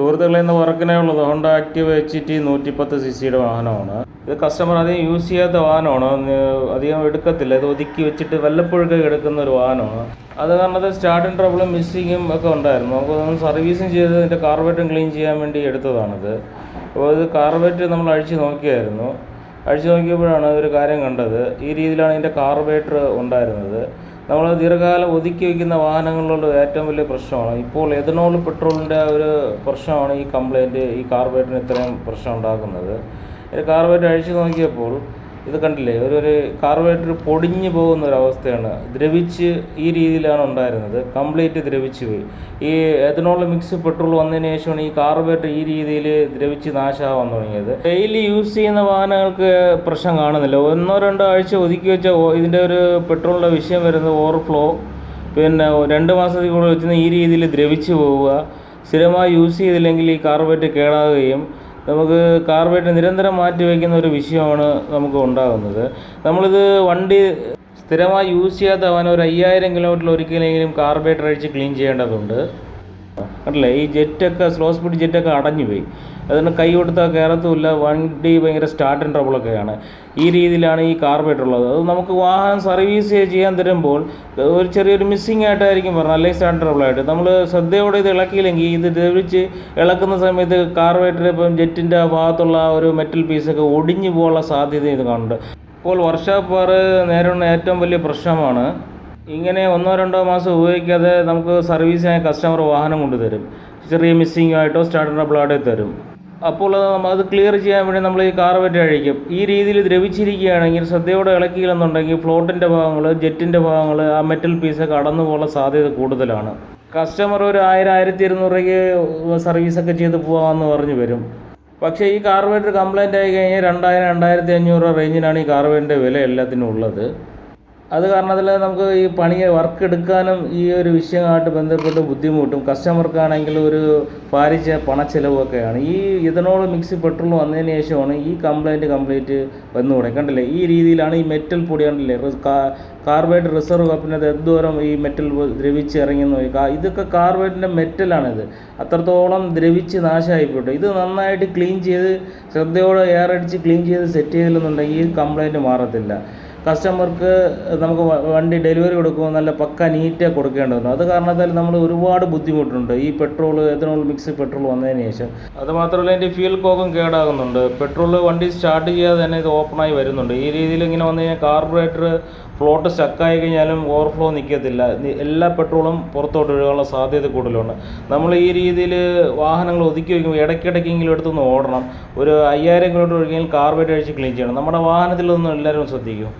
സുഹൃത്തുക്കളെ ഇന്ന് ഉള്ളത് ഹോണ്ട ആക്റ്റീവ് എച്ച് ടി നൂറ്റിപ്പത്ത് സി സിയുടെ വാഹനമാണ്. ഇത് കസ്റ്റമർ അധികം യൂസ് ചെയ്യാത്ത വാഹനമാണ്. അധികം എടുക്കത്തില്ല. ഇത് ഒതുക്കി വെച്ചിട്ട് വല്ലപ്പോഴൊക്കെ എടുക്കുന്ന ഒരു വാഹനമാണ്. അത് കാരണം സ്റ്റാർട്ടിങ് ട്രബിളും മിസ്സിങ്ങും ഒക്കെ ഉണ്ടായിരുന്നു. നമുക്ക് നമ്മൾ സർവീസും ചെയ്ത് ഇതിന്റെ കാർബേറ്റും ക്ലീൻ ചെയ്യാൻ വേണ്ടി എടുത്തതാണിത്. അപ്പോൾ ഇത് കാർബേറ്റ് നമ്മൾ അഴിച്ചു നോക്കിയായിരുന്നു. അഴിച്ചു നോക്കിയപ്പോഴാണ് ഒരു കാര്യം കണ്ടത്. ഈ രീതിയിലാണ് ഇതിന്റെ കാർബേറ്റർ ഉണ്ടായിരുന്നത്. നമ്മൾ ദീർഘകാലം ഒതുക്കി വയ്ക്കുന്ന വാഹനങ്ങളിലുള്ള ഏറ്റവും വലിയ പ്രശ്നമാണ്. ഇപ്പോൾ എഥനോൾ പെട്രോളിന്റെ ഒരു പ്രശ്നമാണ് ഈ കംപ്ലൈന്റ് ഈ കാർബേറ്റിന് ഇത്രയും പ്രശ്നം ഉണ്ടാക്കുന്നത്. ഒരു കാർബേറ്റ് അഴിച്ചു നോക്കിയപ്പോൾ ഇത് കണ്ടില്ലേ? ഒരു ഒരു കാർബോഹൈഡ്രേറ്റ് പൊടിഞ്ഞു പോകുന്ന ഒരു അവസ്ഥയാണ്. ദ്രവിച്ച് ഈ രീതിയിലാണ് ഉണ്ടായിരുന്നത്. കംപ്ലീറ്റ് ദ്രവിച്ചു പോയി. ഈ എഥനോൾ മിക്സ് പെട്രോൾ വന്നതിന് ശേഷമാണ് ഈ കാർബോഹൈഡ്രേറ്റ് ഈ രീതിയിൽ ദ്രവിച്ച് നാശമാവാൻ തുടങ്ങിയത്. ഡെയിലി യൂസ് ചെയ്യുന്ന വാഹനങ്ങൾക്ക് പ്രശ്നം കാണുന്നില്ല. ഒന്നോ രണ്ടോ ആഴ്ച ഒതുക്കി വെച്ച ഇതിന്റെ ഒരു പെട്രോളിന്റെ വിഷയം വരുന്നത് ഓവർഫ്ലോ പിന്നെ രണ്ട് മാസത്തിൽ കൂടെ വെച്ചാൽ ഈ രീതിയിൽ ദ്രവിച്ചു പോവുക. സ്ഥിരമായി യൂസ് ചെയ്തില്ലെങ്കിൽ ഈ കാർബോഹൈഡ്രേറ്റ് കേടാകുകയും നമുക്ക് കാർബേറ്റ് നിരന്തരം മാറ്റി വയ്ക്കുന്ന ഒരു വിഷയമാണ് നമുക്ക് ഉണ്ടാകുന്നത്. നമ്മളിത് വണ്ടി സ്ഥിരമായി യൂസ് ചെയ്യാത്ത അവൻ ഒരു അയ്യായിരം കിലോമീറ്ററിൽ ഒരിക്കലെങ്കിലും കാർബേറ്റർ അഴിച്ച് ക്ലീൻ ചെയ്യേണ്ടതുണ്ട്. കണ്ടില്ലേ? ഈ ജെറ്റൊക്കെ സ്ലോ സ്പീഡ് ജെറ്റൊക്കെ അടഞ്ഞു പോയി. അതുകൊണ്ട് കൈ കൊടുത്താൽ കയറത്തുമില്ല വണ്ടി ഭയങ്കര സ്റ്റാർട്ടിങ് ട്രബിളൊക്കെയാണ് ഈ രീതിയിലാണ് ഈ കാർ ഉള്ളത്. അത് നമുക്ക് വാഹനം സർവീസ് ചെയ്യാൻ തരുമ്പോൾ ഒരു ചെറിയൊരു മിസ്സിങ് ആയിട്ടായിരിക്കും പറഞ്ഞത്. അല്ലെങ്കിൽ സ്റ്റാർട്ടിങ് ട്രബിളായിട്ട് നമ്മൾ ശ്രദ്ധയോടെ ഇത് ഇളക്കിയില്ലെങ്കിൽ ഇത് ദ്രവിച്ച് ഇളക്കുന്ന സമയത്ത് കാർബേറ്റർ ഇപ്പം ജെറ്റിന്റെ ഭാഗത്തുള്ള ഒരു മെറ്റൽ പീസൊക്കെ ഒടിഞ്ഞു പോകാനുള്ള സാധ്യത ഇത് കാണുന്നുണ്ട്. ഇപ്പോൾ വർഷാപ്പാറ് നേരിടുന്ന ഏറ്റവും വലിയ പ്രശ്നമാണ് ഇങ്ങനെ ഒന്നോ രണ്ടോ മാസം ഉപയോഗിക്കാതെ നമുക്ക് സർവീസിനായി കസ്റ്റമർ വാഹനം കൊണ്ടുതരും. ചെറിയ മിസ്സിംഗ് ആയിട്ടോ സ്റ്റാർട്ടർ ട്രബിളായിട്ടോ തരും. അപ്പോൾ അത് ക്ലിയർ ചെയ്യാൻ വേണ്ടി നമ്മൾ ഈ കാർബറ്റ് അഴിക്കും. ഈ രീതിയിൽ ദ്രവിച്ചിരിക്കുകയാണെങ്കിൽ ശ്രദ്ധയോടെ ഇളക്കിയില്ലെന്നുണ്ടെങ്കിൽ ഫ്ലോട്ടിന്റെ ഭാഗങ്ങൾ ജെറ്റിന്റെ ഭാഗങ്ങൾ ആ മെറ്റൽ പീസൊക്കെ അടന്നു പോകാനുള്ള സാധ്യത കൂടുതലാണ്. കസ്റ്റമർ ഒരു ആയിരം ആയിരത്തി ഇരുന്നൂറ് സർവീസൊക്കെ ചെയ്ത് പോകാമെന്ന് പറഞ്ഞു വരും. പക്ഷേ ഈ കാർബേറ്റർ കംപ്ലൈന്റ് ആയി കഴിഞ്ഞാൽ രണ്ടായിരം രണ്ടായിരത്തി അഞ്ഞൂറ് റേഞ്ചിനാണ് ഈ കാർബേറ്റിന്റെ വില എല്ലാത്തിനും ഉള്ളത്. അത് കാരണത്തിൽ നമുക്ക് ഈ പണി വർക്ക് എടുക്കാനും ഈ ഒരു വിഷയമായിട്ട് ബന്ധപ്പെട്ട് ബുദ്ധിമുട്ടും. കസ്റ്റമർക്കാണെങ്കിൽ ഒരു പാലിച്ച പണച്ചെലവൊക്കെയാണ്. ഈ ഇതിനോട് മിക്സ് പെട്രോൾ വന്നതിന് ശേഷമാണ് ഈ കംപ്ലൈന്റ് കംപ്ലീറ്റ് വന്നു തുടങ്ങി. കണ്ടില്ലേ? ഈ രീതിയിലാണ് ഈ മെറ്റൽ പൊടി കണ്ടില്ലേ? കാർബൈഡ് റിസർവ് കപ്പിനകത്ത് എന്തോരം ഈ മെറ്റൽ ദ്രവിച്ച് ഇറങ്ങിയെന്ന് നോക്കി. ഇതൊക്കെ കാർബൈഡിന്റെ മെറ്റലാണിത്. അത്രത്തോളം ദ്രവിച്ച് നാശമായിപ്പോട്ടെ ഇത് നന്നായിട്ട് ക്ലീൻ ചെയ്ത് ശ്രദ്ധയോടെ എയർ അടിച്ച് ക്ലീൻ ചെയ്ത് സെറ്റ് ചെയ്തില്ലെന്നുണ്ടെങ്കിൽ ഈ കംപ്ലൈന്റ് മാറത്തില്ല. കസ്റ്റമർക്ക് നമുക്ക് വണ്ടി ഡെലിവറി കൊടുക്കുമ്പോൾ നല്ല പക്ക നീറ്റായി കൊടുക്കേണ്ടതുണ്ട്. അത് കാരണത്താൽ നമ്മൾ ഒരുപാട് ബുദ്ധിമുട്ടുണ്ട്. ഈ പെട്രോൾ എത്തനോൾ മിക്സ് പെട്രോൾ വന്നതിന് ശേഷം. അത് മാത്രമല്ല എന്റെ ഫ്യൂൽ കോക്കും കേടാകുന്നുണ്ട്. പെട്രോൾ വണ്ടി സ്റ്റാർട്ട് ചെയ്യാതെ തന്നെ ഇത് ഓപ്പണായി വരുന്നുണ്ട്. ഈ രീതിയിൽ ഇങ്ങനെ വന്നു കഴിഞ്ഞാൽ കാർബറേറ്റർ ഫ്ലോട്ട് സ്റ്റക്കായി കഴിഞ്ഞാലും ഓവർഫ്ലോ നിൽക്കത്തില്ല എല്ലാ പെട്രോളും പുറത്തോട്ട് ഒഴുകാനുള്ള സാധ്യത കൂടുതലുണ്ട്. നമ്മൾ ഈ രീതിയിൽ വാഹനങ്ങൾ ഒതുക്കി വയ്ക്കുമ്പോൾ ഇടയ്ക്കിടയ്ക്കെങ്കിലും എടുത്തൊന്ന് ഓടണം. ഒരു അയ്യായിരം കിലോമീറ്റർ ഒഴുകിയാൽ കാർബേറ്റ് അഴിച്ച് ക്ലീൻ ചെയ്യണം. നമ്മുടെ വാഹനത്തിലൊന്നും എല്ലാവരും ശ്രദ്ധിക്കും.